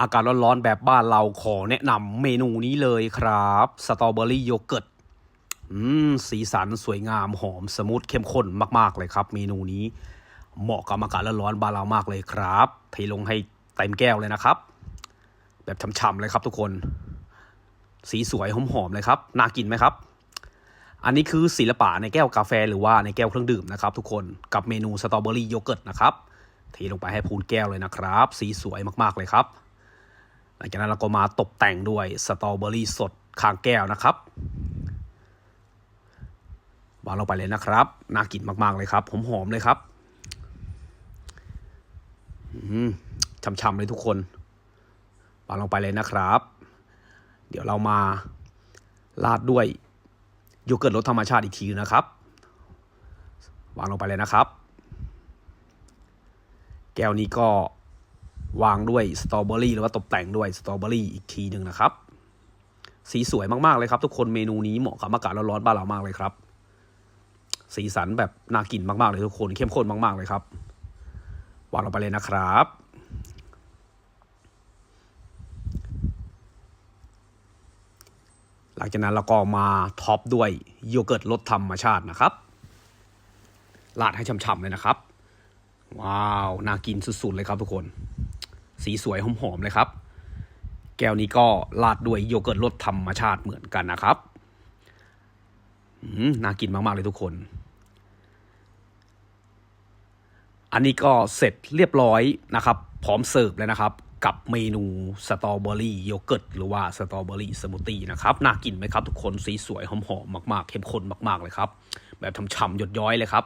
อากาศร้อนๆแบบบ้านเราขอแนะนำเมนูนี้เลยครับสตรอเบอรี่โยเกิร์ตอืมสีสันสวยงามหอมสมูทเข้มข้นมาก ๆ เลยครับ เมนูนี้เหมาะกับอากาศร้อนๆบ้านเรามากเลยครับเทลงให้เต็มแก้วเลยนะครับ แบบช่ำๆเลยครับทุกคน สีสวยหอมๆเลยครับน่ากินไหมครับ อันนี้คือศิลปะในแก้วกาแฟหรือว่าในแก้วเครื่องดื่มนะครับ ทุกคนกับเมนูสตรอเบอรี่โยเกิร์ตนะครับเทลงไปให้พูนแก้วเลยนะครับ สีสวยมากๆเลยครับ ลังจากนั้นเราก็มาตกแต่งด้วยสตรอเบอรี่สดข้างแก้วนะครับวางลงไปเลยนะครับน่ากินมาก ๆ เลยครับ หอมๆเลยครับอืมช่ำๆเลยทุกคนวางลงไปเลยนะครับ เดี๋ยวเรามาราดด้วยโยเกิร์ตรสธรรมชาติอีกทีนะครับวางลงไปเลยนะครับ แก้วนี้ก็ วางด้วยสตรอเบอรี่หรือว่าตกแต่งด้วยสตรอเบอรี่อีกทีหนึ่งนะครับ สีสวยมากๆเลยครับ ทุกคนเมนูนี้เหมาะกับอากาศร้อนๆบ้านเรามากเลยครับ สีสันแบบน่ากินมากๆเลยทุกคนเข้มข้นมาก ๆเลยครับวางลงไปเลยนะครับ หลังจากนั้นเราก็มาท็อปด้วยโยเกิร์ตรสธรรมชาตินะครับราดให้ฉ่ำๆเลยนะครับ ว้าว น่ากินสุดๆเลยครับทุกคน สีสวยหอมๆเลยครับ แก้วนี้ก็ราดด้วยโยเกิร์ตรสธรรมชาติเหมือนกันนะครับอืมน่ากินมากๆเลยทุกคน อันนี้ก็เสร็จเรียบร้อยนะครับ พร้อมเสิร์ฟแล้วนะครับ กับเมนูสตรอเบอรี่โยเกิร์ตหรือว่าสตรอเบอรี่สมูทตี้นะครับ น่ากินไหมครับทุกคน สีสวยหอมๆมาก ๆ เข้มข้นมาก ๆ เลยครับ แบบทำฉ่ำหยดย้อยเลยครับ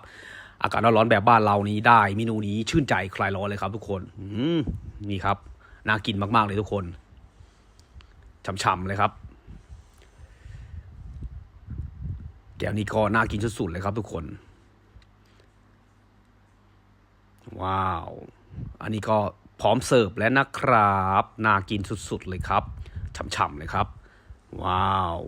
อากาศร้อนๆแบบบ้านเรานี้ได้เมนูนี้ชื่นใจคลายร้อนเลยครับ ทุกคนนี่ครับน่ากินมาก ๆ เลยทุกคนฉ่ำๆเลยครับแก้วนี้ก็น่ากินสุดๆเลยครับ ทุกคน ว้าว อันนี้ก็พร้อมเสิร์ฟแล้วนะครับ น่ากินสุดๆเลยครับฉ่ำๆเลยครับ ว้าว